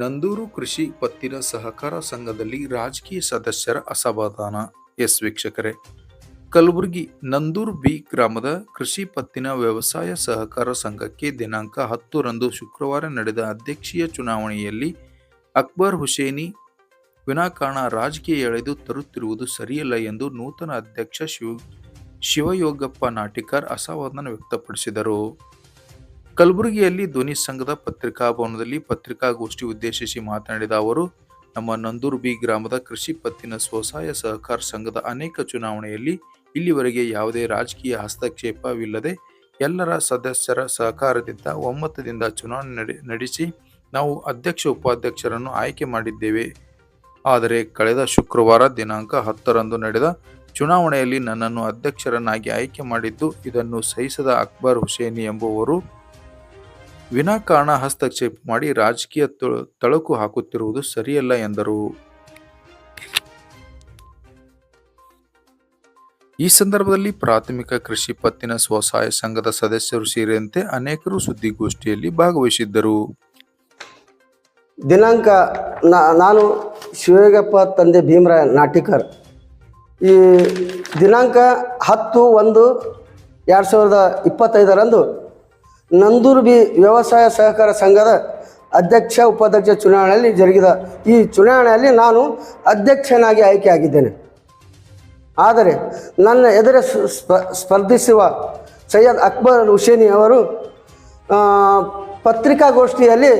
ನಂದೂರು ಕೃಷಿ ಪತ್ತಿನ ಸಹಕಾರ ಸಂಘದಲ್ಲಿ ರಾಜಕೀಯ ಸದಸ್ಯರ ಅಸಮಾಧಾನ. ಎಸ್ ವೀಕ್ಷಕರೇ, ಕಲಬುರಗಿ ನಂದೂರು ಬಿ ಗ್ರಾಮದ ಕೃಷಿ ಪತ್ತಿನ ವ್ಯವಸಾಯ ಸಹಕಾರ ಸಂಘಕ್ಕೆ ದಿನಾಂಕ ಹತ್ತರಂದು ಶುಕ್ರವಾರ ನಡೆದ ಅಧ್ಯಕ್ಷೀಯ ಚುನಾವಣೆಯಲ್ಲಿ ಅಕ್ಬರ್ ಹುಸೇನಿ, ವಿನಾಕಾರಣ ರಾಜಕೀಯ ಎಳೆದು ತರುತ್ತಿರುವುದು ಸರಿಯಲ್ಲ ಎಂದು ನೂತನ ಅಧ್ಯಕ್ಷ ಶಿವ, ಶಿವಯೋಗಪ್ಪ ನಾಟಿಕರ್ ಅಸಮಾಧಾನ ವ್ಯಕ್ತಪಡಿಸಿದರು. ಕಲಬುರಗಿಯಲ್ಲಿ ಧ್ವನಿ ಸಂಘದ ಪತ್ರಿಕಾ ಭವನದಲ್ಲಿ ಪತ್ರಿಕಾಗೋಷ್ಠಿ ಉದ್ದೇಶಿಸಿ ಮಾತನಾಡಿದ ಅವರು, ನಮ್ಮ ನಂದೂರು ಬಿ ಗ್ರಾಮದ ಕೃಷಿ ಪತ್ತಿನ ಸ್ವಸಹಾಯ ಸಹಕಾರ ಸಂಘದ ಅನೇಕ ಚುನಾವಣೆಯಲ್ಲಿ ಇಲ್ಲಿವರೆಗೆ ಯಾವುದೇ ರಾಜಕೀಯ ಹಸ್ತಕ್ಷೇಪವಿಲ್ಲದೆ ಎಲ್ಲರ ಸದಸ್ಯರ ಸಹಕಾರದಿಂದ ಒಮ್ಮತದಿಂದ ಚುನಾವಣೆ ನಡೆ, ನಡೆಸಿ ನಾವು ಅಧ್ಯಕ್ಷ, ಉಪಾಧ್ಯಕ್ಷರನ್ನು ಆಯ್ಕೆ ಮಾಡಿದ್ದೇವೆ. ಆದರೆ ಕಳೆದ ಶುಕ್ರವಾರ ದಿನಾಂಕ ಹತ್ತರಂದು ನಡೆದ ಚುನಾವಣೆಯಲ್ಲಿ ನನ್ನನ್ನು ಅಧ್ಯಕ್ಷರನ್ನಾಗಿ ಆಯ್ಕೆ ಮಾಡಿದ್ದು ಇದನ್ನು ಸಹಿಸದ ಅಕ್ಬರ್ ಹುಸೇನಿ ಎಂಬುವರು ವಿನಾಕಾರಣ ಹಸ್ತಕ್ಷೇಪ ಮಾಡಿ ರಾಜಕೀಯ ತಳಕು ಹಾಕುತ್ತಿರುವುದು ಸರಿಯಲ್ಲ ಎಂದರು. ಈ ಸಂದರ್ಭದಲ್ಲಿ ಪ್ರಾಥಮಿಕ ಕೃಷಿ ಪತ್ತಿನ ಸ್ವಸಹಾಯ ಸಂಘದ ಸದಸ್ಯರು ಸೇರಿದಂತೆ ಅನೇಕರು ಸುದ್ದಿಗೋಷ್ಠಿಯಲ್ಲಿ ಭಾಗವಹಿಸಿದ್ದರು. ದಿನಾಂಕ ನಾನು ಶಿವಯೋಗಪ್ಪ ತಂದೆ ಭೀಮರಾಯ ನಾಟಿಕರ್. ಈ ದಿನಾಂಕ ಹತ್ತು ಒಂದು ಎರಡು ಸಾವಿರದ ಇಪ್ಪತ್ತೈದರಂದು ನಂದೂರು ಬಿ ವ್ಯವಸಾಯ ಸಹಕಾರ ಸಂಘದ ಅಧ್ಯಕ್ಷ, ಉಪಾಧ್ಯಕ್ಷ ಚುನಾವಣೆಯಲ್ಲಿ ಜರುಗಿದ ಈ ಚುನಾವಣೆಯಲ್ಲಿ ನಾನು ಅಧ್ಯಕ್ಷನಾಗಿ ಆಯ್ಕೆಯಾಗಿದ್ದೇನೆ. ಆದರೆ ನನ್ನ ಎದುರು ಸ್ಪರ್ಧಿಸುವ ಸೈಯದ್ ಅಕ್ಬರ್ ಹುಸೇನಿ ಅವರು ಪತ್ರಿಕಾಗೋಷ್ಠಿಯಲ್ಲಿ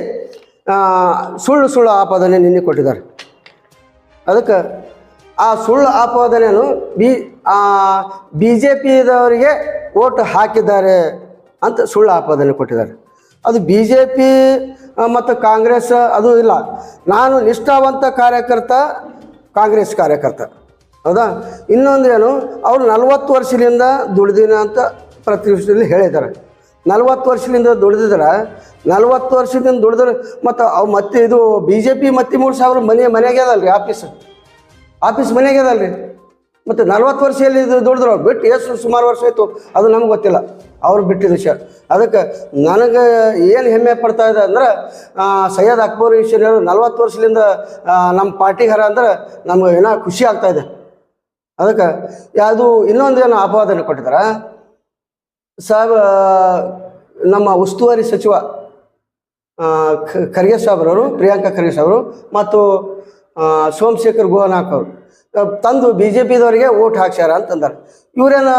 ಸುಳ್ಳು ಸುಳ್ಳು ಆಪಾದನೆ ನಿನ್ನೆ ಕೊಟ್ಟಿದ್ದಾರೆ ಅದಕ್ಕೆ ಆ ಸುಳ್ಳು ಆಪಾದನೆಯನ್ನು ಬಿ ಬಿ ಜೆ ಪಿದವರಿಗೆ ಓಟ್ ಹಾಕಿದ್ದಾರೆ ಅಂತ ಸುಳ್ಳು ಆಪಾದನೆ ಕೊಟ್ಟಿದ್ದಾರೆ. ಅದು ಬಿ ಜೆ ಪಿ ಮತ್ತು ಕಾಂಗ್ರೆಸ್, ಅದು ಇಲ್ಲ. ನಾನು ನಿಷ್ಠಾವಂತ ಕಾರ್ಯಕರ್ತ, ಕಾಂಗ್ರೆಸ್ ಕಾರ್ಯಕರ್ತ. ಹೌದಾ? ಇನ್ನೊಂದು ಏನು, ಅವ್ರು ನಲ್ವತ್ತು ವರ್ಷದಿಂದ ದುಡಿದಿನ ಅಂತ ಪ್ರತಿಷ್ಠೆಯಲ್ಲಿ ಹೇಳಿದ್ದಾರೆ. ನಲ್ವತ್ತು ವರ್ಷದಿಂದ ದುಡ್ದಿದ್ರೆ ನಲವತ್ತು ವರ್ಷದಿಂದ ದುಡಿದ್ರೆ ಮತ್ತು ಅವು ಮತ್ತೆ ಇದು ಬಿ ಜೆ ಪಿ ಮತ್ತೆ ಮೂರು ಸಾವಿರ ಮನೆ ಮನೆಗೆ ಅದಲ್ರಿ ಆಫೀಸ್. ಆಫೀಸ್ ಮನೆಗೆ ಅದಲ್ರಿ. ಮತ್ತು ನಲವತ್ತು ವರ್ಷದಲ್ಲಿ ಇದು ದುಡಿದ್ರು ಬಿಟ್ಟು ಎಷ್ಟು ಸುಮಾರು ವರ್ಷ ಆಯಿತು, ಅದು ನಮ್ಗೆ ಗೊತ್ತಿಲ್ಲ. ಅವ್ರು ಬಿಟ್ಟಿದ ವಿಷಯ ಅದಕ್ಕೆ ನನಗೆ ಏನು ಹೆಮ್ಮೆ ಪಡ್ತಾ ಇದೆ ಅಂದ್ರೆ ಸೈಯದ್ ಅಕ್ಬರ್ ಅವರು ನಲ್ವತ್ತು ವರ್ಷದಿಂದ ನಮ್ಮ ಪಾರ್ಟಿ ಹರ ಅಂದ್ರೆ ನಮ್ಗೆ ಏನೋ ಖುಷಿ ಆಗ್ತಾ ಇದೆ. ಅದಕ್ಕೆ ಯಾವುದು ಇನ್ನೊಂದು ಏನು ಅಪವಾದನೆ ಕೊಟ್ಟಿದ್ದಾರೆ. ಸಾಬ್ ನಮ್ಮ ಉಸ್ತುವಾರಿ ಸಚಿವ ಖರ್ಗೆ ಸಾಬ್ರವರು, ಪ್ರಿಯಾಂಕಾ ಖರ್ಗೆ ಸಾಬ್ರು ಮತ್ತು ಸೋಮಶೇಖರ್ ಗೋನಾಕ್ ಅವರು. ತಂದು ಬಿ ಜೆ ಪಿದವರಿಗೆ ಓಟ್ ಹಾಕ್ಸ್ಯಾರ ಅಂತಂದಾರೆ. ಇವ್ರೇನು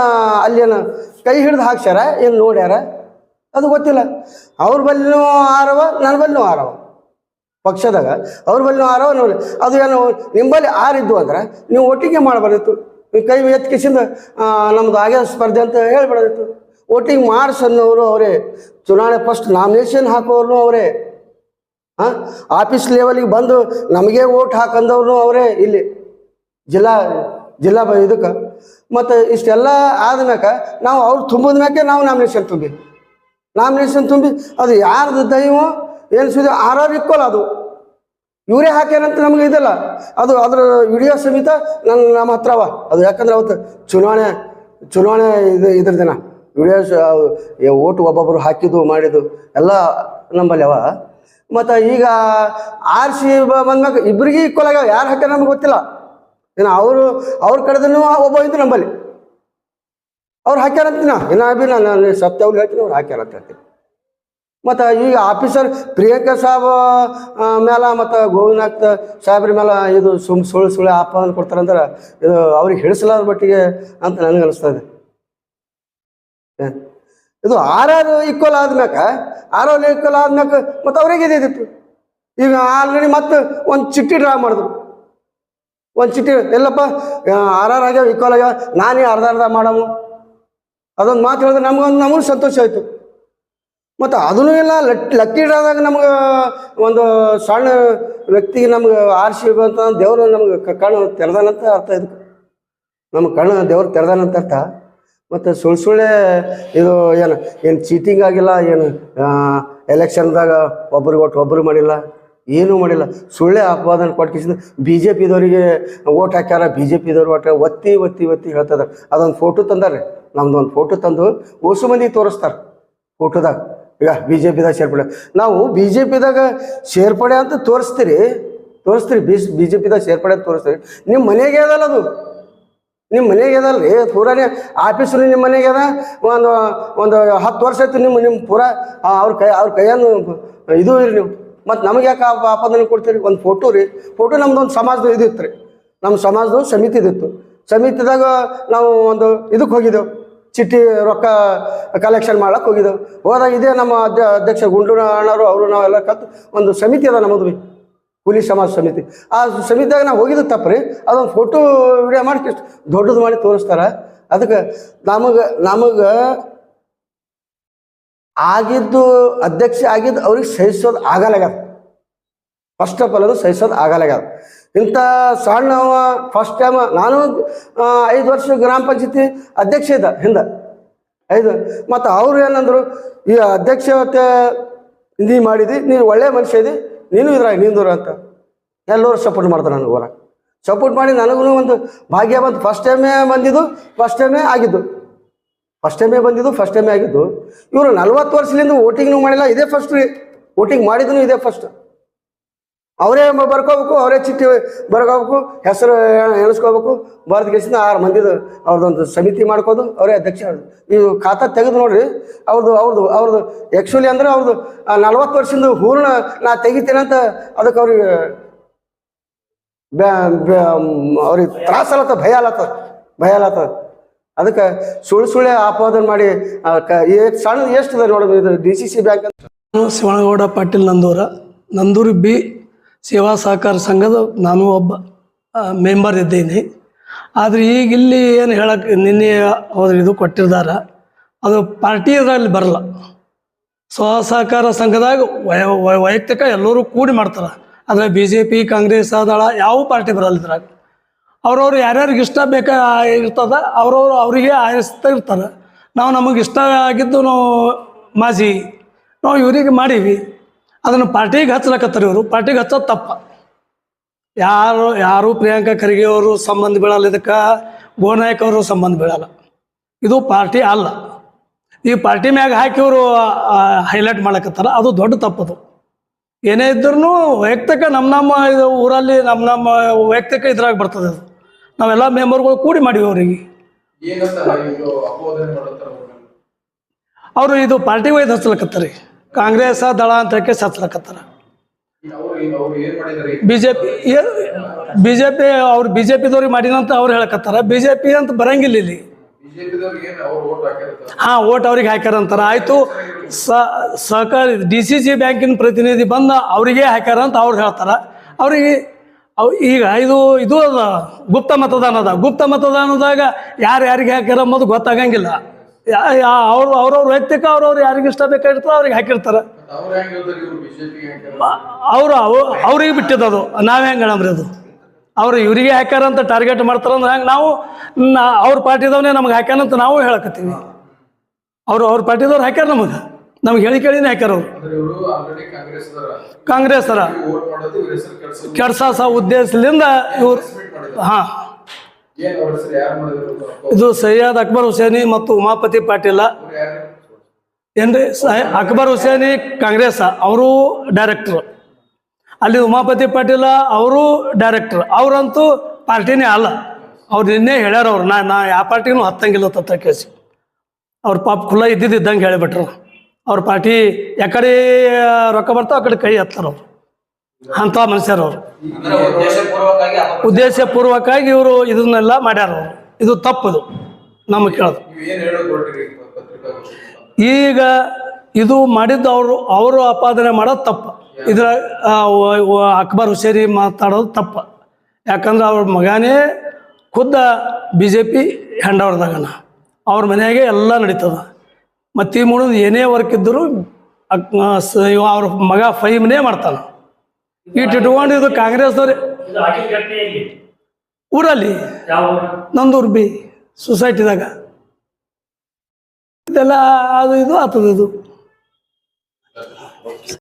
ಅಲ್ಲೇನು ಕೈ ಹಿಡ್ದು ಹಾಕ್ಸ್ಯಾರ? ಏನು ನೋಡ್ಯಾರ? ಅದು ಗೊತ್ತಿಲ್ಲ. ಅವ್ರ ಬಲ್ಲಿನೂ ಆರವ ನನ್ನ ಬಲ್ಲಿನೂ ಆರವ. ಪಕ್ಷದಾಗ ಅವ್ರ ಬಲ್ಲಿನೂ ಆರವ ನೋಡಿ ಅದು ಏನು ನಿಂಬಲ್ಲಿ ಆರಿದ್ದು ಅಂದ್ರೆ ನೀವು ಒಟ್ಟಿಗೆ ಮಾಡಬಾರ್ದಿತ್ತು. ಕೈ ಎತ್ಕಿಸಿಂದ ನಮ್ದು ಆಗ್ಯ ಸ್ಪರ್ಧೆ ಅಂತ ಹೇಳ್ಬಾರ್ದಿತ್ತು. ವೋಟಿಂಗ್ ಮಾರ್ಸ್ ಅನ್ನೋರು ಅವರೇ. ಚುನಾವಣೆ ಫಸ್ಟ್ ನಾಮಿನೇಷನ್ ಹಾಕೋರು ಅವರೇ. ಹಾಂ ಆಫೀಸ್ ಲೆವೆಲಿಗೆ ಬಂದು ನಮಗೆ ಓಟ್ ಹಾಕಂದವ್ರು ಅವರೇ ಇಲ್ಲಿ. ಜಿಲ್ಲಾ ಜಿಲ್ಲಾ ಇದಕ್ಕೆ. ಮತ್ತು ಇಷ್ಟೆಲ್ಲ ಆದ್ಮ್ಯಾಕ ನಾವು ಅವ್ರು ತುಂಬಿದ ಮ್ಯಾಕೆ ನಾವು ನಾಮಿನೇಷನ್ ತುಂಬಿ ನಾಮಿನೇಷನ್ ತುಂಬಿ ಅದು ಯಾರ್ದು ದೈವ, ಏನು ಸುದ್ದಿ ಆರ್ ಅದು. ಇವರೇ ಹಾಕ್ಯಾರಂತ ನಮ್ಗೆ ಇದಲ್ಲ. ಅದು ಅದರ ವಿಡಿಯೋ ಸಮೇತ ನನ್ನ ನಮ್ಮ ಹತ್ರ ಅವ. ಅದು ಯಾಕಂದ್ರೆ ಅವತ್ತು ಚುನಾವಣೆ ಚುನಾವಣೆ ಇದು ಇದ್ರ ದಿನ. ವಿಡಿಯೋ ಓಟು ಒಬ್ಬೊಬ್ಬರು ಹಾಕಿದ್ದು, ಮಾಡಿದ್ದು, ಎಲ್ಲ ನಂಬಲ್ಲಿ ಅವ. ಮತ್ತು ಈಗ ಆರ್ ಸಿ ಬಂದ್ಮ್ಯಾಗ ಇಬ್ಬರಿಗೆ ಇಕ್ಕೋಲಾಗ ಯಾರು ಹಾಕ್ಯಾರ ನಮ್ಗೆ ಗೊತ್ತಿಲ್ಲ. ಇನ್ನು ಅವರು, ಅವ್ರ ಕಡೆದೂ ಒಬ್ಬ ಇದ್ದು ನಂಬಲ್ಲಿ. ಅವ್ರು ಹಾಕ್ಯಾರಂತೀನ ಇನ್ನ. ಬಿ ನಾನು ಸತ್ಯವ್ರು ಹೇಳ್ತೀನಿ, ಅವ್ರು ಹಾಕ್ಯಾರ ಅಂತ ಹೇಳ್ತೀನಿ. ಮತ್ತು ಈಗ ಆಫೀಸರ್ ಪ್ರಿಯಾಂಕಾ ಸಾಬ್ ಮೇಲ ಮತ್ತು ಗೋವಿನಾಥ್ ಸಾಹೇಬ್ರ ಮೇಲೆ ಇದು ಸುಮ್ ಸುಳ್ಳು ಸುಳ್ಳು ಆಪಾದನೆ ಕೊಡ್ತಾರಂದ್ರೆ ಇದು ಅವ್ರಿಗೆ ಹಿಡಿಸಲಾರ ಮಟ್ಟಿಗೆ ಅಂತ ನನಗೆ ಅನಿಸ್ತಾ ಇದೆ ಇದು ಆರ್ ಆರ್ ಈಕ್ವಲ್ ಆದ್ಮ್ಯಾಕ ಆರ್ ಆರ್ ಈಕ್ವಲ್ ಆದ್ಮ್ಯಾಕ ಮತ್ತು ಅವ್ರಿಗೆ ಇದಿತ್ತು ಈಗ ಆಲ್ರೆಡಿ ಮತ್ತೆ ಒಂದು ಚಿಟ್ಟಿ ಡ್ರಾ ಮಾಡಿದ್ರು. ಒಂದು ಚಿಟ್ಟಿ ಎಲ್ಲಪ್ಪ ಆರ್ ಆರ್ ಆಗ್ಯಾವ ಈಕ್ವಲ್ ಆಗ್ಯಾವ. ನಾನೇ ಅರ್ಧ ಅರ್ಧ ಮಾಡಮು. ಅದೊಂದು ಮಾತು ಹೇಳಿದ್ರೆ ನಮ್ಗೊಂದು ನಮಗೂ ಸಂತೋಷ ಆಯಿತು. ಮತ್ತು ಅದೂ ಇಲ್ಲ, ಲಟ್ ಲಕ್ಕಿ ಇಡಾದಾಗ ನಮ್ಗೆ ಒಂದು ಸಣ್ಣ ವ್ಯಕ್ತಿಗೆ ನಮ್ಗೆ ಆರಿಸಿ ಬಂತ ದೇವರು ನಮ್ಗೆ ಕಣ್ಣು ತೆರೆದಾನಂತ ಅರ್ಥ ಇದು ನಮ್ಮ ಕಣ್ಣು ದೇವ್ರು ತೆರೆದಾನಂತ ಅರ್ಥ. ಮತ್ತು ಸುಳ್ಳು ಸುಳ್ಳೇ ಇದು ಏನು ಏನು ಚೀಟಿಂಗ್ ಆಗಿಲ್ಲ, ಏನು ಎಲೆಕ್ಷನ್ದಾಗ ಒಬ್ರಿಗೆ ಒಟ್ಟು ಒಬ್ಬರು ಮಾಡಿಲ್ಲ. ಏನೂ ಮಾಡಿಲ್ಲ. ಸುಳ್ಳೇ ಅಪವಾದನ ಕೊಟ್ಕಿಸಿದ ಬಿ ಜೆ ಪಿದವರಿಗೆ ಓಟ್ ಹಾಕ್ಯಾರ ಬಿ ಜೆ ಪಿದವ್ರು ಒಟ್ಟು ಒತ್ತಿ ಒತ್ತಿ ಒತ್ತಿ ಹೇಳ್ತದ ಅದೊಂದು ಫೋಟೋ ತಂದಾರೆ ನಮ್ದು ಒಂದು ಫೋಟೋ ತಂದು ಓಸು ಮಂದಿಗೆ ತೋರಿಸ್ತಾರೆ ಫೋಟೋದಾಗ ಈಗ ಬಿ ಜೆ ಪಿದಾಗ ಸೇರ್ಪಡೆ. ನಾವು ಬಿ ಜೆ ಪಿದಾಗ ಸೇರ್ಪಡೆ ಅಂತ ತೋರಿಸ್ತೀರಿ ತೋರಿಸ್ತೀರಿ. ಬಿ ಬಿ ಜೆ ಪಿದಾಗ ಸೇರ್ಪಡೆ ಅಂತ ತೋರಿಸ್ತೀರಿ. ನಿಮ್ಮ ಮನೆಗೆ ಅದಲ್ಲ ಅದು. ನಿಮ್ಮ ಮನೆಗೆ ಅದಲ್ಲ ರೀ. ಪೂರಾನೇ ಆಫೀಸು ನಿಮ್ಮ ಮನೆಗೆ ಅದ. ಒಂದು ಒಂದು ಹತ್ತು ವರ್ಷ ಆಯ್ತು ನಿಮ್ಮ ನಿಮ್ಮ ಪೂರಾ ಅವ್ರ ಕೈ, ಅವ್ರ ಕೈಯನ್ನು ಇದು ಇರಿ ನೀವು. ಮತ್ತು ನಮಗೆ ಯಾಕೆ ಆಪಾದನೆ ಕೊಡ್ತೀರಿ? ಒಂದು ಫೋಟೋ ರೀ. ಫೋಟೋ ನಮ್ದು ಒಂದು ಸಮಾಜದ ಇದಿತ್ತು ರೀ ನಮ್ಮ ಸಮಾಜದ ಸಮಿತಿ ಇದಿತ್ತು ಸಮಿತಿದಾಗ ನಾವು ಒಂದು ಇದಕ್ಕೆ ಹೋಗಿದ್ದೆವು. ಚಿಟ್ಟಿ ರೊಕ್ಕ ಕಲೆಕ್ಷನ್ ಮಾಡಕ್ಕೆ ಹೋಗಿದ್ದೆವು. ಹೋದಾಗ ಇದೇ ನಮ್ಮ ಅಧ್ಯ ಅಧ್ಯಕ್ಷ ಗುಂಡೂರ ಅಣ್ಣರು ಅವರು ನಾವೆಲ್ಲ ಕತ್ತು ಒಂದು ಸಮಿತಿ ಅದ ನಮ್ಮದು ಭೀ ಕೂಲಿ ಸಮಾಜ ಸಮಿತಿ. ಆ ಸಮಿತಿಯಾಗ ನಾವು ಹೋಗಿದ್ದು ತಪ್ಪು ರೀ ಅದೊಂದು ಫೋಟೋ ವಿಡಿಯೋ ಮಾಡಿ ದೊಡ್ಡದು ಮಾಡಿ ತೋರಿಸ್ತಾರೆ. ಅದಕ್ಕೆ ನಮಗೆ ನಮಗೆ ಆಗಿದ್ದು ಅಧ್ಯಕ್ಷ ಆಗಿದ್ದು ಅವ್ರಿಗೆ ಸಹಿಸೋದು ಆಗಲಾಗ್ಯದ ಫಸ್ಟ್ ಆಫ್ ಆಲ್ ಅದು ಸಹಿಸೋದು ಆಗಲಾಗ್ಯದ ಇಂಥ ಸಣ್ಣವ ಫಸ್ಟ್ ಟೈಮ್ ನಾನು ಐದು ವರ್ಷ ಗ್ರಾಮ ಪಂಚಾಯತಿ ಅಧ್ಯಕ್ಷ ಇದ್ದ ಹಿಂದೆ. ಐದು, ಮತ್ತು ಅವರು ಏನಂದ್ರು, ಈ ಅಧ್ಯಕ್ಷತೆ ನೀ ಮಾಡಿದಿ, ನೀನು ಒಳ್ಳೆ ಮನುಷ್ಯ ಇದಿ, ನೀನು ಇದ್ರಾಗ ನಿಂದೂರ ಅಂತ. ಎಲ್ಲರೂ ಸಪೋರ್ಟ್ ಮಾಡ್ತಾರೆ ನನಗೆ ಹೊರ ಸಪೋರ್ಟ್ ಮಾಡಿ ನನಗೂ ಒಂದು ಭಾಗ್ಯ ಬಂತು. ಫಸ್ಟ್ ಟೈಮೇ ಬಂದಿದ್ದು ಫಸ್ಟ್ ಟೈಮೇ ಆಗಿದ್ದು. ಫಸ್ಟ್ ಟೈಮೇ ಬಂದಿದ್ದು ಫಸ್ಟ್ ಟೈಮೇ ಆಗಿದ್ದು. ಇವರು ನಲ್ವತ್ತು ವರ್ಷದಿಂದ ವೋಟಿಂಗ್ನು ಮಾಡಿಲ್ಲ, ಇದೇ ಫಸ್ಟ್ ರೀ. ವೋಟಿಂಗ್ ಮಾಡಿದ್ರು ಇದೇ ಫಸ್ಟ್ ಅವರೇ ಬರ್ಕೋಬೇಕು, ಅವರೇ ಚಿಟ್ಟಿ ಬರ್ಕೋಬೇಕು, ಹೆಸರು ಎಣಿಸ್ಕೋಬೇಕು. ಬರೆದು ಗೆಸಿಂದ ಆರು ಮಂದಿದು ಅವ್ರದ್ದೊಂದು ಸಮಿತಿ ಮಾಡ್ಕೋದು ಅವರೇ ಅಧ್ಯಕ್ಷ, ನೀವು ಖಾತಾ ತೆಗೆದು ನೋಡ್ರಿ. ಅವ್ರದ್ದು ಅವ್ರದ್ದು ಅವ್ರದ್ದು ಆ್ಯಕ್ಚುಲಿ ಅಂದ್ರೆ ಅವ್ರದ್ದು ನಲ್ವತ್ತು ವರ್ಷದಿಂದ ಹೂರ್ಣ ನಾ ಅಂತ ಅದಕ್ಕೆ ಅವ್ರಿಗೆ ಬ್ಯಾ- ಅವ್ರಿಗೆ ತ್ರಾಸ ಅಲತ್ತ, ಭಯ ಅಲತ್ತ ಭಯ ಅಲತ್ತ. ಅದಕ್ಕೆ ಸುಳ್ಳು ಸುಳ್ಳೆ ಆಪಾದನೆ ಮಾಡಿ ಸಣ್ಣ ಎಷ್ಟಿದೆ ನೋಡಿ ಇದು ಡಿ ಸಿ ಸಿ ಬ್ಯಾಂಕ್ ನಾನು ಶಿವನಗೌಡ ಪಾಟೀಲ್ ನಂದೂರ, ನಂದೂರು ಬಿ ಸೇವಾ ಸಹಕಾರ ಸಂಘದ ನಾನು ಒಬ್ಬ ಮೆಂಬರ್ ಇದ್ದೀನಿ. ಆದರೆ ಈಗ ಇಲ್ಲಿ ಏನು ಹೇಳಕ್ಕೆ ನಿನ್ನೆ ಅವ್ರು ಇದು ಕೊಟ್ಟಿದ್ದಾರೆ ಅದು ಪಾರ್ಟಿ ಇದರಲ್ಲಿ ಬರಲ್ಲ. ಸ್ವ ಸಹಕಾರ ಸಂಘದಾಗ ವಯ ವಯ- ವೈಯಕ್ತಿಕ ಎಲ್ಲರೂ ಕೂಡಿ ಮಾಡ್ತಾರೆ. ಆದರೆ ಬಿ ಜೆ ಪಿ ಕಾಂಗ್ರೆಸ್ ದಳ ಯಾವ ಪಾರ್ಟಿ ಬರಲ್ಲ ಇದ್ರಾಗ. ಅವ್ರವ್ರು ಯಾರ್ಯಾರಿಗೆ ಇಷ್ಟ ಬೇಕಾ ಇರ್ತದ, ಅವ್ರವ್ರು ಅವರಿಗೆ ಆಯಿಸ್ತಾ ಇರ್ತಾರೆ. ನಾವು ನಮಗೆ ಇಷ್ಟ ಆಗಿದ್ದು ನಾವು ಮಾಜಿ, ನಾವು ಇವರಿಗೆ ಮಾಡೀವಿ. ಅದನ್ನು ಪಾರ್ಟಿಗೆ ಹಚ್ಚಲಕತ್ತಾರೆ ಇವರು. ಪಾರ್ಟಿಗೆ ಹಚ್ಚೋದು ತಪ್ಪ. ಯಾರು ಯಾರು ಪ್ರಿಯಾಂಕಾ ಖರ್ಗೆ ಅವರು ಸಂಬಂಧ ಬೀಳಲ್ಲ ಇದಕ್ಕೆ, ಗೋನಾಯಕ್ ಅವರು ಸಂಬಂಧ ಬೀಳಲ್ಲ. ಇದು ಪಾರ್ಟಿ ಅಲ್ಲ. ಈ ಪಾರ್ಟಿ ಮ್ಯಾಗ ಹಾಕಿ ಅವರು ಹೈಲೈಟ್ ಮಾಡಕತ್ತಾರ. ಅದು ದೊಡ್ಡ ತಪ್ಪದು. ಏನೇ ಇದ್ರೂ ವೈಯಕ್ತಿಕ ನಮ್ಮ ನಮ್ಮ ಇದು ಊರಲ್ಲಿ ನಮ್ಮ ನಮ್ಮ ವೈಯಕ್ತಿಕ ಇದ್ರಾಗ ಬರ್ತದೆ ಅದು. ನಾವೆಲ್ಲ ಮೆಂಬರ್ಗಳು ಕೂಡಿ ಮಾಡಿವಿ ಅವರಿಗೆ. ಅವರು? ಇದು ಪಾರ್ಟಿ ವೈದ್ ಹಚ್ಚಲಕತ್ತಾರೆ. ಕಾಂಗ್ರೆಸ್ ದಳ ಅಂತ ಹೇಳಿ ಹಚ್ಚಲಕತ್ತಾರ. ಬಿಜೆಪಿ ಅವ್ರು ಏನ್ ಮಾಡಿದಾರೆ B J P B J P ಅವ್ರು ಬಿ ಜೆ ಪಿದವ್ರಿಗೆ ಮಾಡಿನಂತ ಅವ್ರು ಹೇಳಕತ್ತಾರ. ಬಿಜೆಪಿ ಅಂತ ಬರಂಗಿಲ್ಲ ಇಲ್ಲಿ. ಹಾ ಓಟ್ ಅವ್ರಿಗೆ ಹಾಕ್ಯಾರ ಅಂತಾರ. ಆಯಿತು ಸಹಕಾರಿ ಡಿ ಸಿ ಸಿ ಬ್ಯಾಂಕಿನ ಪ್ರತಿನಿಧಿ ಬಂದ ಅವರಿಗೆ ಹಾಕ್ಯಾರ ಅಂತ ಅವ್ರು ಹೇಳ್ತಾರ. ಅವ್ರಿಗೆ ಅವ್ ಈಗ ಇದು ಇದು ಅದ, ಗುಪ್ತ ಮತದಾನ ಅದ. ಗುಪ್ತ ಮತದಾನದಾಗ ಯಾರು ಯಾರಿಗೆ ಹಾಕ್ಯಾರ ಅನ್ನೋದು ಗೊತ್ತಾಗಂಗಿಲ್ಲ. ಅವ್ರು, ಅವ್ರವ್ರ ವೈಯಕ್ತಿಕ, ಅವ್ರವ್ರು ಯಾರಿಗೆ ಇಷ್ಟ ಬೇಕಾಗಿರ್ತದ ಅವ್ರಿಗೆ ಹಾಕಿರ್ತಾರೆ. ಅವ್ರು ಅವ್ರಿಗೆ ಬಿಟ್ಟಿದ್ದದು. ನಾವು ಹೆಂಗೆ ಹೇಳಮ್ರಿ ಅದು? ಅವ್ರು ಇವರಿಗೆ ಹಾಕ್ಯಾರ ಅಂತ ಟಾರ್ಗೆಟ್ ಮಾಡ್ತಾರಂದ್ರೆ ಹಂಗೆ? ನಾವು ಅವ್ರ ಪಾರ್ಟಿದವನೇ ನಮ್ಗೆ ಹಾಕ್ಯಾನಂತ ನಾವು ಹೇಳಕತ್ತೀವಿ. ಅವರು ಅವ್ರ ಪಾರ್ಟಿದವ್ರು ಹಾಕ್ಯಾರ ನಮಗೆ. ನಮ್ಗೆ ಹೇಳಿ ಕೇಳಿನೇ ಹಾಕ್ಯಾರ ಅವರು ಕಾಂಗ್ರೆಸ್ ಅರ ಕೆಡ್ಸಾಸ ಉದ್ದೇಶದಿಂದ ಇವ್ರು ಹಾಂ. ಇದು ಸೈಯದ್ ಅಕ್ಬರ್ ಹುಸೇನಿ ಮತ್ತು ಉಮಾಪತಿ ಪಾಟೀಲ. ಏನ್ರಿ? ಅಕ್ಬರ್ ಹುಸೇನಿ ಕಾಂಗ್ರೆಸ್ ಅವರು ಡೈರೆಕ್ಟ್ರು ಅಲ್ಲಿ ಉಮಾಪತಿ ಪಾಟೀಲ ಅವರು ಡೈರೆಕ್ಟರ್ ಅವರಂತೂ ಪಾರ್ಟಿನೇ ಅಲ್ಲ. ಅವ್ರು ನಿನ್ನೆ ಹೇಳ್ಯಾರ ಅವ್ರು ನಾ ನಾ ಯಾವ ಪಾರ್ಟಿನೂ ಹತ್ತಂಗಿಲ್ಲ ತತ್ತ ಕೇಸಿ ಅವ್ರ ಪಾಪ ಖುಲ್ಲ ಇದ್ದಿದ್ದಂಗೆ ಹೇಳಿಬಿಟ್ರು. ಅವ್ರ ಪಾರ್ಟಿ ಯಾಕಡೆ ರೊಕ್ಕ ಬರ್ತಾವ, ಆ ಕಡೆ ಕೈ ಹತ್ತಾರ ಅವ್ರು. ಅಂಥ ಮನುಷ್ಯರು ಅವರು. ಉದ್ದೇಶಪೂರ್ವಕವಾಗಿ ಇವರು ಇದನ್ನೆಲ್ಲ ಮಾಡ್ಯಾರ ಅವರು. ಇದು ತಪ್ಪದು, ನಮ್ಗೆ ಕೇಳೋದು. ಈಗ ಇದು ಮಾಡಿದ್ದು ಅವರು ಅವರು ಆಪಾದನೆ ಮಾಡೋದು ತಪ್ಪು. ಇದ್ರ ಅಕ್ಬರ್ ಹುಷೇರಿ ಮಾತಾಡೋದು ತಪ್ಪು. ಯಾಕಂದ್ರೆ ಅವ್ರ ಮಗನೇ ಖುದ್ದ ಬಿ ಜೆ ಪಿ ಹೆಂಡವ್ರದಾಗನ. ಅವ್ರ ಮನೆಯಾಗೆ ಎಲ್ಲ ನಡೀತದ. ಮತ್ತು ಈ ಮುಡಿದು ಏನೇ ವರ್ಕ್ ಇದ್ದರೂ ಅವ್ರ ಮಗ ಫೈಮ್ನೇ ಮಾಡ್ತಾನೆ. ಇಟ್ ಇಟ್ಕೊಂಡಿದ್ದು ಕಾಂಗ್ರೆಸ್ದವ್ರೆ ಎಲ್ಲಿ ಊರಲ್ಲಿ? ನಂದೂರು ಬಿ ಸೊಸೈಟಿದಾಗ. ಇದೆಲ್ಲ ಅದು ಇದು ಆತದ ಇದು